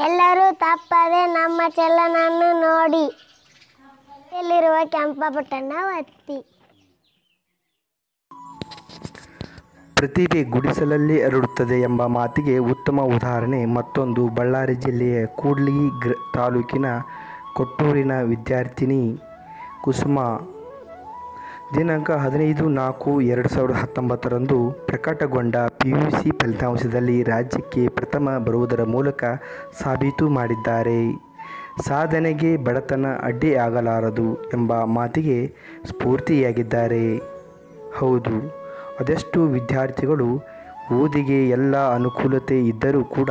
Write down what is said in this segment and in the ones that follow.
ತಪ್ಪದೆ ನಮ್ಮ ಚೆಲ್ಲನನ್ನು ನೋಡಿ ಎಲ್ಲಿರುವ ಕೆಂಪ ಬಟನ್ನ ಒತ್ತಿ. ಪ್ರತಿಭೆ ಗುಡಿಸಲಲ್ಲಿ ಅರಡುತ್ತದೆ ಎಂಬ ಮಾತಿಗೆ ಉತ್ತಮ ಉದಾಹರಣೆ ಮತ್ತೊಂದು ಬಳ್ಳಾರಿ ಜಿಲ್ಲೆಯ ಕೂಡ್ಲಿ ಗ್ರ ತಾಲೂಕಿನ ಕೊಟ್ಟೂರಿನ ವಿದ್ಯಾರ್ಥಿನಿ ಕುಸುಮ ದಿನಾಂಕ ಹದಿನೈದು ನಾಲ್ಕು ಎರಡು ಸಾವಿರದ ಹತ್ತೊಂಬತ್ತರಂದು ಪ್ರಕಟಗೊಂಡ ಪಿ ಯು ಸಿ ಫಲಿತಾಂಶದಲ್ಲಿ ರಾಜ್ಯಕ್ಕೆ ಪ್ರಥಮ ಬರುವುದರ ಮೂಲಕ ಸಾಬೀತು ಮಾಡಿದ್ದಾರೆ. ಸಾಧನೆಗೆ ಬಡತನ ಅಡ್ಡಿಯಾಗಲಾರದು ಎಂಬ ಮಾತಿಗೆ ಸ್ಫೂರ್ತಿಯಾಗಿದ್ದಾರೆ. ಹೌದು, ಅದೆಷ್ಟು ವಿದ್ಯಾರ್ಥಿಗಳು ಓದಿಗೆ ಎಲ್ಲ ಅನುಕೂಲತೆ ಇದ್ದರೂ ಕೂಡ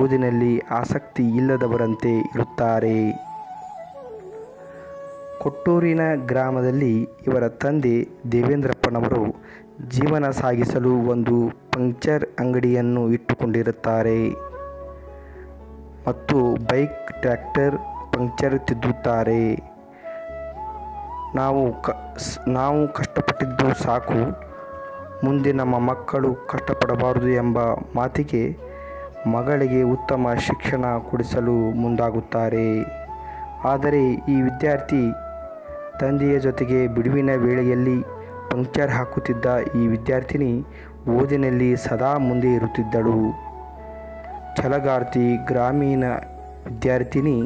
ಓದಿನಲ್ಲಿ ಆಸಕ್ತಿ ಇಲ್ಲದವರಂತೆ ಇರುತ್ತಾರೆ. ಕೊಟ್ಟೂರಿನ ಗ್ರಾಮದಲ್ಲಿ ಇವರ ತಂದೆ ದೇವೇಂದ್ರಪ್ಪನವರು ಜೀವನ ಸಾಗಿಸಲು ಒಂದು ಪಂಕ್ಚರ್ ಅಂಗಡಿಯನ್ನು ಇಟ್ಟುಕೊಂಡಿರುತ್ತಾರೆ. ಮತ್ತು ಬೈಕ್, ಟ್ರ್ಯಾಕ್ಟರ್ ಪಂಕ್ಚರ್ ತಿದ್ದುತ್ತಾರೆ. ನಾವು ಕ ನಾವು ಕಷ್ಟಪಟ್ಟಿದ್ದು ಸಾಕು. ಮುಂದೆ ನಮ್ಮ ಮಕ್ಕಳು ಕಷ್ಟಪಡಬಾರದು ಎಂಬ ಮಾತಿಗೆ ಮಗಳಿಗೆ ಉತ್ತಮ ಶಿಕ್ಷಣ ಕೊಡಿಸಲು ಮುಂದಾಗುತ್ತಾರೆ. ಆದರೆ ಈ ವಿದ್ಯಾರ್ಥಿ ತಂದೆಯ ಜೊತೆಗೆ ಬಿಡುವಿನ ವೇಳೆಯಲ್ಲಿ ಪಂಕ್ಚರ್ ಹಾಕುತ್ತಿದ್ದ ಈ ವಿದ್ಯಾರ್ಥಿನಿ ಓದಿನಲ್ಲಿ ಸದಾ ಮುಂದೆ ಇರುತ್ತಿದ್ದಳು. ಛಲಗಾರ್ತಿ ಗ್ರಾಮೀಣ ವಿದ್ಯಾರ್ಥಿನಿ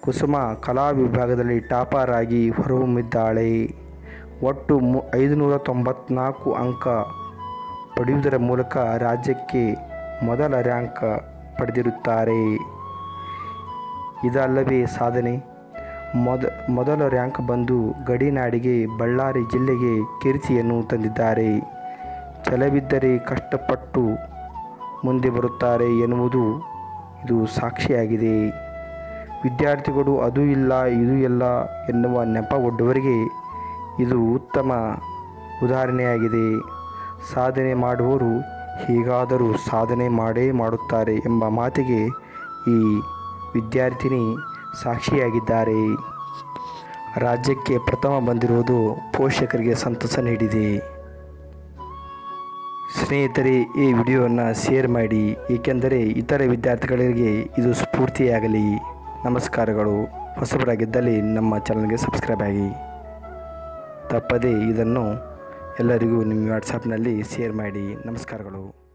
ಕುಸುಮ ಕಲಾ ವಿಭಾಗದಲ್ಲಿ ಟಾಪರ್ ಆಗಿ ಹೊರಹೊಮ್ಮಿದ್ದಾಳೆ. ಒಟ್ಟು ಮು ಐದುನೂರ ತೊಂಬತ್ನಾಲ್ಕು ಅಂಕ ಪಡೆಯುವುದರ ಮೂಲಕ ರಾಜ್ಯಕ್ಕೆ ಮೊದಲ ರ್ಯಾಂಕ್ ಪಡೆದಿರುತ್ತಾರೆ. ಇದಲ್ಲವೇ ಸಾಧನೆ ಮೊದ, ಮೊದಲ ರ್ಯಾಂಕ್ ಬಂದು ಗಡಿನಾಡಿಗೆ, ಬಳ್ಳಾರಿ ಜಿಲ್ಲೆಗೆ ಕೀರ್ತಿಯನ್ನು ತಂದಿದ್ದಾರೆ. ಛಲವಿದ್ದರೆ ಕಷ್ಟಪಟ್ಟು ಮುಂದೆ ಬರುತ್ತಾರೆ ಎನ್ನುವುದು ಇದು ಸಾಕ್ಷಿಯಾಗಿದೆ. ವಿದ್ಯಾರ್ಥಿಗಳು ಅದು ಇಲ್ಲ, ಇದು ಇಲ್ಲ ಎನ್ನುವ ನೆಪ ಒಡ್ಡುವರಿಗೆ ಇದು ಉತ್ತಮ ಉದಾಹರಣೆಯಾಗಿದೆ. ಸಾಧನೆ ಮಾಡುವವರು ಹೀಗಾದರೂ ಸಾಧನೆ ಮಾಡೇ ಮಾಡುತ್ತಾರೆ ಎಂಬ ಮಾತಿಗೆ ಈ ವಿದ್ಯಾರ್ಥಿನಿ ಸಾಕ್ಷಿಯಾಗಿದ್ದಾರೆ. ರಾಜ್ಯಕ್ಕೆ ಪ್ರಥಮ ಬಂದಿರುವುದು ಪೋಷಕರಿಗೆ ಸಂತಸ ನೀಡಿದೆ. ಸ್ನೇಹಿತರೆ, ಈ ವಿಡಿಯೋವನ್ನು ಶೇರ್ ಮಾಡಿ. ಏಕೆಂದರೆ ಇತರ ವಿದ್ಯಾರ್ಥಿಗಳಿಗೆ ಇದು ಸ್ಫೂರ್ತಿಯಾಗಲಿ. ನಮಸ್ಕಾರಗಳು. ಹೊಸಬರಾಗಿದ್ದಲ್ಲಿ ನಮ್ಮ ಚಾನಲ್ಗೆ ಸಬ್ಸ್ಕ್ರೈಬ್ ಆಗಿ. ತಪ್ಪದೇ ಇದನ್ನು ಎಲ್ಲರಿಗೂ ನಿಮ್ಮ ವಾಟ್ಸಪ್ನಲ್ಲಿ ಶೇರ್ ಮಾಡಿ. ನಮಸ್ಕಾರಗಳು.